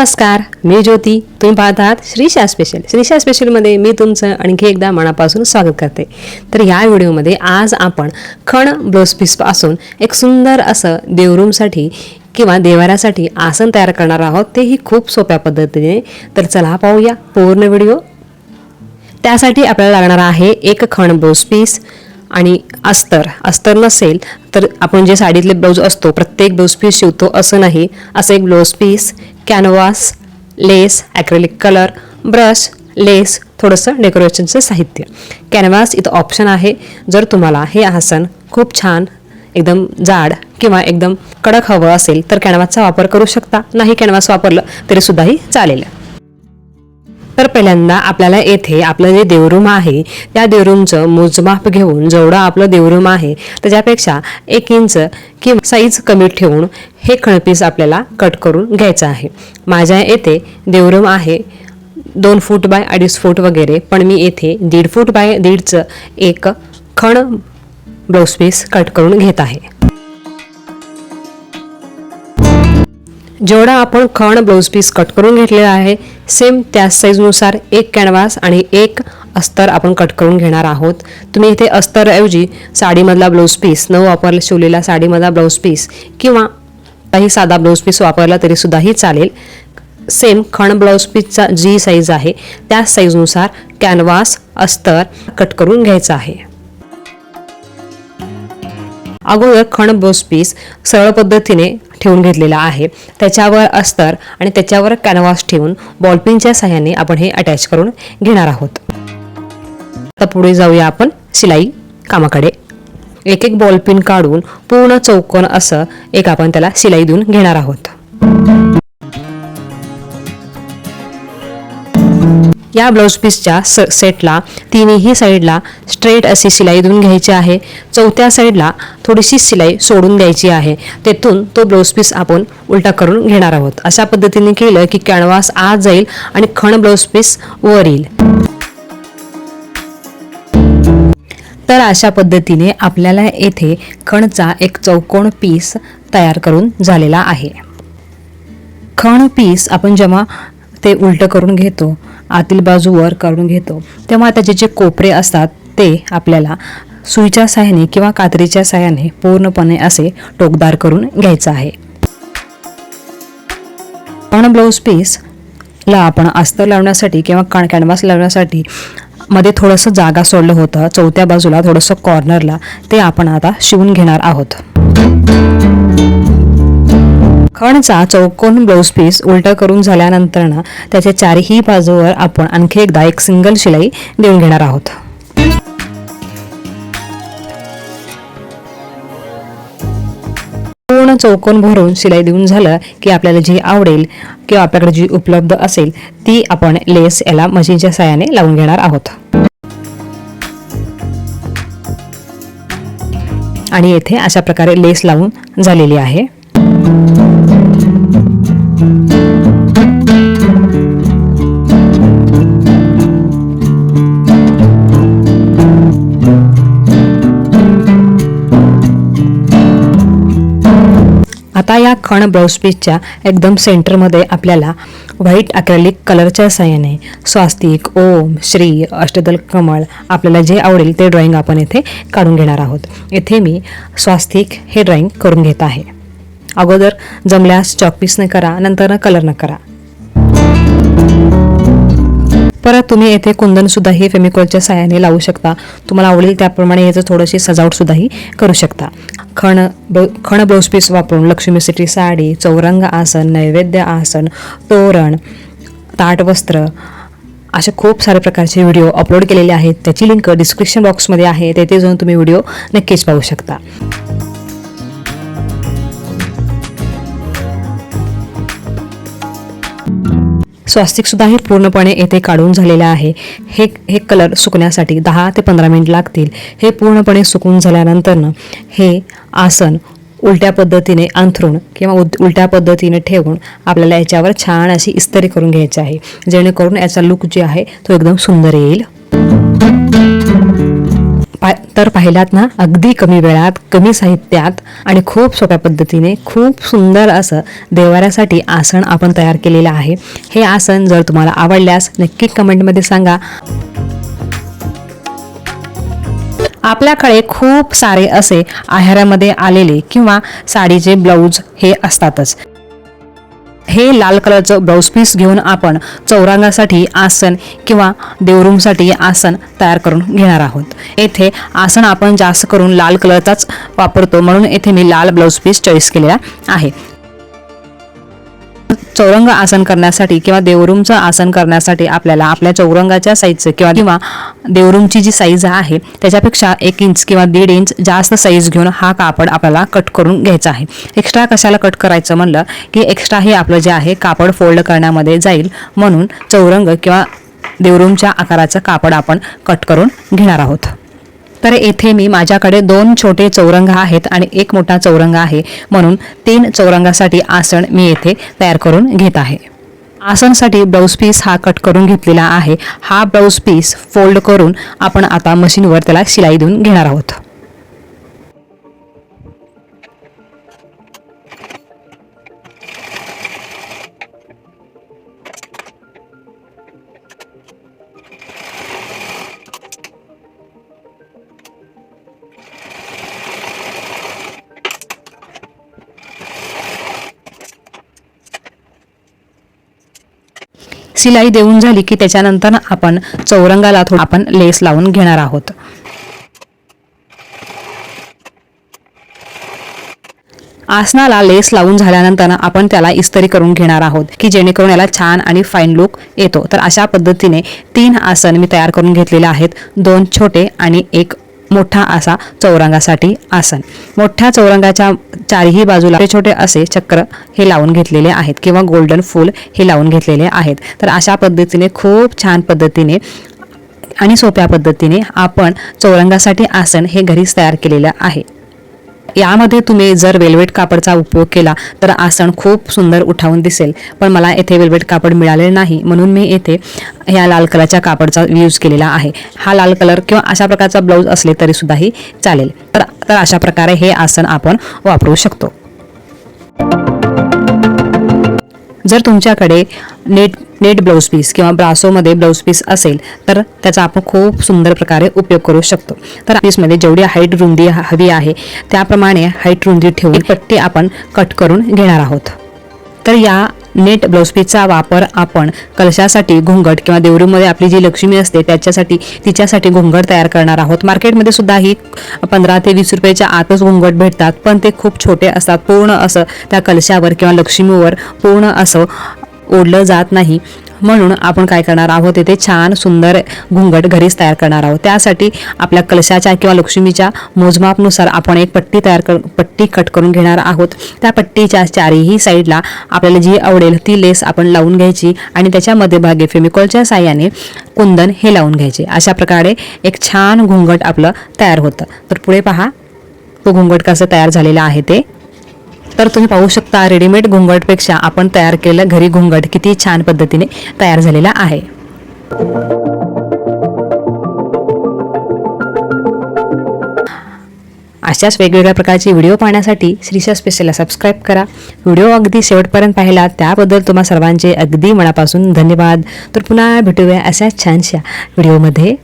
नमस्कार मी ज्योती. तुम्ही पाहत आहात श्रीशा स्पेशल श्रीशा स्पेशलमध्ये मी तुमचं आणखी एकदा मनापासून स्वागत करते. तर या व्हिडिओमध्ये आज आपण खण ब्लाऊज पीसपासून एक सुंदर असं देवरूमसाठी किंवा देवाऱ्यासाठी आसन तयार करणार आहोत. तेही खूप सोप्या पद्धतीने. तर चला पाहूया पूर्ण व्हिडिओ. त्यासाठी आपल्याला लागणार आहे एक खण ब्लाऊज पीस आणि अस्तर. अस्तर नसेल तर आपण जे साडीतले ब्लाऊज असतो प्रत्येक ब्लाऊज पीस शिवतो असं नाही. असं एक blouse piece canvas lace acrylic colour brush lace थोडंसं डेकोरेशनचं साहित्य. कॅनव्हास इथं ऑप्शन आहे. जर तुम्हाला हे आसन खूप छान एकदम जाड किंवा एकदम कडक हवं असेल तर कॅनव्हासचा वापर करू शकता. नाही कॅनव्हास वापरलं तरीसुद्धाही चालेल. तर पहिल्यांदा आपल्याला येथे आपलं जे देवरूम आहे त्या देवरूमचं मोजमाप घेऊन जेवढं आपलं देवरूम आहे त्याच्यापेक्षा एक इंच किंवा साईज कमी ठेवून हे खणपीस आपल्याला कट करून घ्यायचं आहे. माझ्या येथे देवरूम आहे दोन फूट बाय अडीच फूट वगैरे पण मी येथे दीड फूट बाय दीडचं एक खण ब्लाऊज पीस कट करून घेत आहे. जेवढा आपण खण ब्लाऊज पीस कट करून घेतलेला आहे सेम त्याच साईजनुसार एक कॅनव्हास आणि एक अस्तर आपण कट करून घेणार आहोत. तुम्ही इथे अस्तरऐवजी साडीमधला ब्लाऊज पीस न वापरला शिवलेला साडीमधला ब्लाऊज पीस किंवा काही साधा ब्लाऊज पीस वापरला तरीसुद्धाही चालेल. सेम खण ब्लाऊज पीसचा जी साईज आहे त्या साईजनुसार कॅनव्हास अस्तर कट करून घ्यायचं आहे. अगोदर खण बोसपीस सरळ पद्धतीने ठेवून घेतलेला आहे. त्याच्यावर अस्तर आणि त्याच्यावर कॅनव्हास ठेवून बॉलपिनच्या सहाय्याने आपण हे अटॅच करून घेणार आहोत. आता पुढे जाऊया आपण शिलाई कामाकडे. एक एक बॉलपिन काढून पूर्ण चौकोन असं एक आपण त्याला शिलाई देऊन घेणार आहोत. या ब्लाऊज पीसच्या स सेटला तिन्ही साईडला स्ट्रेट अशी शिलाई देऊन घ्यायची आहे. चौथ्या साईडला थोडीशी शिलाई सोडून द्यायची आहे. तेथून तो ब्लाऊज पीस आपण उलटा करून घेणार आहोत. अशा पद्धतीने केलं की कॅनव्हास आत जाईल आणि खण ब्लाऊज पीस वर येईल. तर अशा पद्धतीने आपल्याला येथे खणचा एक चौकोन पीस तयार करून झालेला आहे. खण पीस आपण जेव्हा ते उलटं करून घेतो आतील बाजू वर करून घेतो. तेव्हा त्याचे जे कोपरे असतात ते आपल्याला सुईच्या साह्याने किंवा कात्रीच्या साह्याने पूर्णपणे असे टोकदार करून घ्यायचं आहे. पण ब्लाऊज पीस ला आपण अस्तर लावण्यासाठी किंवा कण कॅनव्हास लावण्यासाठी मध्ये थोडंसं जागा सोडलं होतं चौथ्या बाजूला थोडंसं कॉर्नरला ते आपण आता शिवून घेणार आहोत. खणचा चौकोन ब्लाऊज पीस उलटा करून झाल्यानंतर ना त्याच्या चारही बाजूवर आपण आणखी एकदा एक सिंगल शिलाई देऊन घेणार आहोत. पूर्ण चौकोन भरून शिलाई देऊन झालं की आपल्याला जी आवडेल किंवा आपल्याकडे जी उपलब्ध असेल ती आपण लेस याला मशीनच्या सहाय्याने लावून घेणार आहोत. आणि येथे अशा प्रकारे लेस लावून झालेली आहे. खण ब्लाऊज पीसच्या एकदम सेंटरमध्ये आपल्याला व्हाईट अक्रॅलिक कलरच्या साह्याने स्वास्तिक ओम श्री अष्टदल कमळ आपल्याला जे आवडेल ते ड्रॉइंग आपण येथे काढून घेणार आहोत. येथे मी स्वास्तिक हे ड्रॉइंग करून घेत आहे. अगोदर जमल्यास चॉकपीसने करा नंतर कलरनं करा. परत तुम्ही येथे कुंदन सुद्धा हे फेमिकॉलच्या साह्याने लावू शकता. तुम्हाला आवडेल त्याप्रमाणे याचं थोडीशी सजावट सुद्धाही करू शकता. खण ब खण ब्लाऊजपीस वापरून लक्ष्मीसाठी साडी चौरंग आसन नैवेद्य आसन तोरण ताटवस्त्र असे खूप सारे प्रकारचे व्हिडिओ अपलोड केलेले आहेत. त्याची लिंक डिस्क्रिप्शन बॉक्समध्ये आहे. तेथे जाऊन तुम्ही व्हिडिओ नक्कीच पाहू शकता. स्वास्तिकसुद्धा हे पूर्णपणे येथे काढून झालेलं आहे. हे हे कलर सुकण्यासाठी दहा ते पंधरा मिनिट लागतील. हे पूर्णपणे सुकून झाल्यानंतरनं हे आसन उलट्या पद्धतीने अंथरून किंवा उद उलट्या पद्धतीने ठेवून आपल्याला याच्यावर छान अशी इस्तरी करून घ्यायची आहे. जेणेकरून याचा लुक जे आहे तो एकदम सुंदर येईल. पा तर पाहिलात ना अगदी कमी वेळात कमी साहित्यात आणि खूप सोप्या पद्धतीने खूप सुंदर असं देवाऱ्यासाठी आसन आपण तयार केलेलं आहे. हे आसन जर तुम्हाला आवडल्यास नक्की कमेंटमध्ये सांगा. आपल्याकडे खूप सारे असे आहारामध्ये आलेले किंवा साडीचे ब्लाऊज हे असतातच. हे लाल कलरचं ब्लाऊज पीस घेऊन आपण चौरांगासाठी आसन किंवा देवरूमसाठी आसन तयार करून घेणार आहोत. येथे आसन आपण जास्त करून लाल कलरचाच वापरतो. म्हणून येथे मी लाल ब्लाऊज पीस चॉईस केलेला आहे. चौरंग आसन करण्यासाठी किंवा देवरूमचं आसन करण्यासाठी आपल्याला आपल्या चौरंगाच्या साईजचं किंवा किंवा देवरूमची जी साईज आहे त्याच्यापेक्षा एक इंच किंवा दीड इंच जास्त साईज घेऊन हा कापड आपल्याला कट करून घ्यायचा आहे. एक्स्ट्रा कशाला कट करायचं म्हणलं की एक्स्ट्रा हे आपलं जे आहे कापड फोल्ड करण्यामध्ये जाईल. म्हणून चौरंग किंवा देवरूमच्या आकाराचं कापड आपण कट करून घेणार आहोत. तर येथे मी माझ्याकडे दोन छोटे चौरंग आहेत आणि एक मोठा चौरंग आहे. म्हणून तीन चौरंगासाठी आसन मी येथे तयार करून घेत आहे. आसनसाठी ब्लाऊज पीस हा कट करून घेतलेला आहे. हा ब्लाऊज पीस फोल्ड करून आपण आता मशीनवर त्याला शिलाई देऊन घेणार आहोत. शिलाई देऊन झाली की त्याच्यानंतर आपण चौरंगाला थोडं आपण लेस लावून घेणार आहोत. आसनाला लेस लावून झाल्यानंतर आपण त्याला इस्त्री करून घेणार आहोत की जेणेकरून याला छान आणि फाईन लुक येतो. तर अशा पद्धतीने तीन आसन मी तयार करून घेतलेले आहेत. दोन छोटे आणि एक मोठा असा चौरंगासाठी आसन. मोठ्या चौरंगाच्या चारही बाजूला छोटे छोटे असे चक्र हे लावून घेतलेले आहेत किंवा गोल्डन फूल हे लावून घेतलेले आहेत. तर अशा पद्धतीने खूप छान पद्धतीने आणि सोप्या पद्धतीने आपण चौरंगासाठी आसन हे घरीच तयार केलेलं आहे. यामध्ये तुम्ही जर वेल्वेट कापडचा उपयोग केला तर आसन खूप सुंदर उठावून दिसेल. पण मला येथे वेल्वेट कापड मिळाले नाही म्हणून मी येथे ह्या लाल कलरच्या कापडचा यूज केलेला आहे. हा लाल कलर किंवा अशा प्रकारचा ब्लाऊज असले तरी सुद्धाही चालेल. तर तर अशा प्रकारे हे आसन आपण वापरू शकतो. जर तुमच्याकडे नेट नेट ब्लाऊज पीस किंवा ब्रासोमध्ये ब्लाऊज पीस असेल तर त्याचा आपण खूप सुंदर प्रकारे उपयोग करू शकतो. तर पीसमध्ये जेवढी हाईट रुंदी हवी आहे त्याप्रमाणे हाईट रुंदी ठेवून पट्टी आपण कट करून घेणार आहोत. तर या नेट ब्लाऊज पीसचा वापर आपण कलशासाठी घोंगट किंवा देवरूमध्ये आपली जी लक्ष्मी असते त्याच्यासाठी तिच्यासाठी घुंगट तयार करणार आहोत. मार्केटमध्ये सुद्धा ही पंधरा ते वीस रुपयाच्या आतच घोंगट भेटतात पण ते खूप छोटे असतात. पूर्ण असं त्या कलशावर किंवा लक्ष्मीवर पूर्ण असं ओढलं जात नाही. म्हणून आपण काय करणार आहोत इथे छान सुंदर घुंगट घरीच तयार करणार आहोत. त्यासाठी आपल्या कलशाच्या किंवा लक्ष्मीच्या मोजमापनुसार आपण एक पट्टी तयार कर पट्टी कट करून घेणार आहोत. त्या पट्टीच्या चारही साईडला आपल्याला जी आवडेल ती लेस आपण लावून घ्यायची आणि त्याच्या मध्यभागी फेमिकॉलच्या साह्याने कुंदन हे लावून घ्यायचे. अशा प्रकारे एक छान घुंगट आपलं तयार होतं. तर पुढे पहा तो घुंगट कसं तयार झालेलं आहे ते. तर तुम्ही पाहू शकता रेडीमेड घुंगटपेक्षा आपण तयार केलेलं घरी घुंगट किती छान पद्धतीने तयार झालेला आहे. अशाच वेगवेगळ्या प्रकारचे व्हिडिओ पाहण्यासाठी श्रीशा स्पेशलला सबस्क्राईब करा. व्हिडिओ अगदी शेवटपर्यंत पाहिला त्याबद्दल तुम्हा सर्वांचे अगदी मनापासून धन्यवाद. तर पुन्हा भेटूया अशाच छानशा व्हिडिओमध्ये.